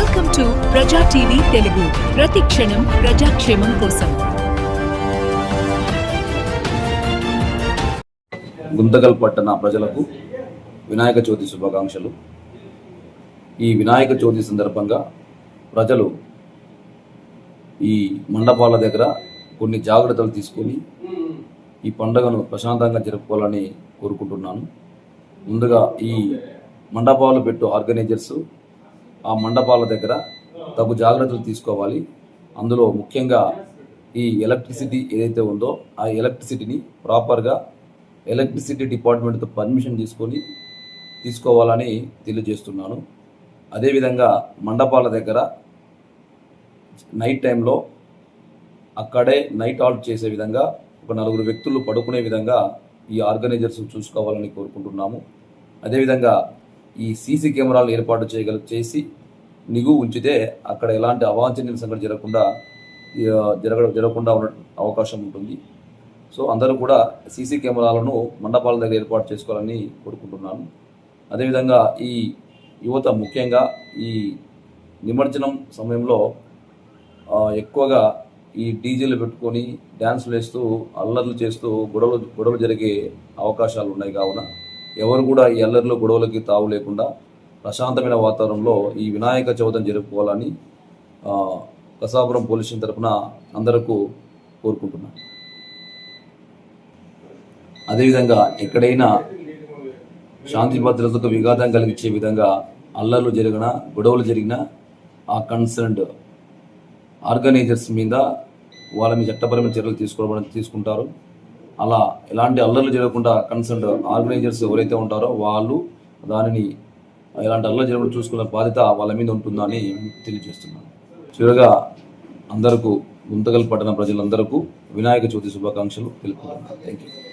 Welcome to Praja TV Telugu ప్రతి క్షణం ప్రజాక్షేమం కోసం గుంతకల్ పట్టణ ప్రజలకు వినాయక చవితి శుభాకాంక్షలు. ఈ వినాయక చవితి సందర్భంగా ప్రజలు ఈ మండపాల దగ్గర కొన్ని జాగ్రత్తలు తీసుకొని ఈ పండుగను ప్రశాంతంగా జరుపుకోవాలని కోరుకుంటున్నాను. ముందుగా ఈ మండపాలు పెట్టు ఆర్గనైజర్స్ ఆ మండపాల దగ్గర తగు జాగ్రత్తలు తీసుకోవాలి. అందులో ముఖ్యంగా ఈ ఎలక్ట్రిసిటీ ఏదైతే ఉందో ఆ ఎలక్ట్రిసిటీని ప్రాపర్గా ఎలక్ట్రిసిటీ డిపార్ట్మెంట్తో పర్మిషన్ తీసుకొని తీసుకోవాలని తెలియజేస్తున్నాను. అదేవిధంగా మండపాల దగ్గర నైట్ టైంలో అక్కడే నైట్ ఆల్ట్ చేసే విధంగా ఒక నలుగురు వ్యక్తులు పడుకునే విధంగా ఈ ఆర్గనైజర్స్ చూసుకోవాలని కోరుకుంటున్నాము. అదేవిధంగా ఈ సీసీ కెమెరాలు ఏర్పాటు చేయగల చేసి నిగు ఉంచితే అక్కడ ఎలాంటి అవాంఛనీయ సంఘటన జరగకుండా జరగ జరగకుండా ఉన్న అవకాశం ఉంటుంది. సో అందరూ కూడా సీసీ కెమెరాలను మండపాల దగ్గర ఏర్పాటు చేసుకోవాలని కోరుకుంటున్నాను. అదేవిధంగా ఈ యువత ముఖ్యంగా ఈ నిమజ్జనం సమయంలో ఎక్కువగా ఈ డీజేలు పెట్టుకొని డ్యాన్సులు వేస్తూ అల్లర్లు చేస్తూ గొడవలు గొడవలు జరిగే అవకాశాలు ఉన్నాయి కావున ఎవరు కూడా ఈ అల్లర్లు గొడవలకి తావు లేకుండా ప్రశాంతమైన వాతావరణంలో ఈ వినాయక చవితిని జరుపుకోవాలని కసాపురం పోలీసుల తరఫున అందరకు కోరుకుంటున్నాను అదేవిధంగా ఎక్కడైనా శాంతి భద్రతకు విఘాతం కలిగించే విధంగా అల్లర్లు జరిగినా గొడవలు జరిగినా ఆ కన్సర్న్డ్ ఆర్గనైజర్స్ మీద వాళ్ళ మీద చట్టపరమైన చర్యలు తీసుకోవడం తీసుకుంటారు. అలా ఎలాంటి అల్లర్లు జరగకుండా కన్సర్న్ ఆర్గనైజర్స్ ఎవరైతే ఉంటారో వాళ్ళు దానిని ఎలాంటి అల్లర్లు జరగకుండా చూసుకున్న బాధ్యత వాళ్ళ మీద ఉంటుందని తెలియజేస్తున్నాను. చివరిగా అందరకు గుంతకల్ పట్టణ ప్రజలందరకు వినాయక చవితి శుభాకాంక్షలు తెలుపుతున్నాను థ్యాంక్ యూ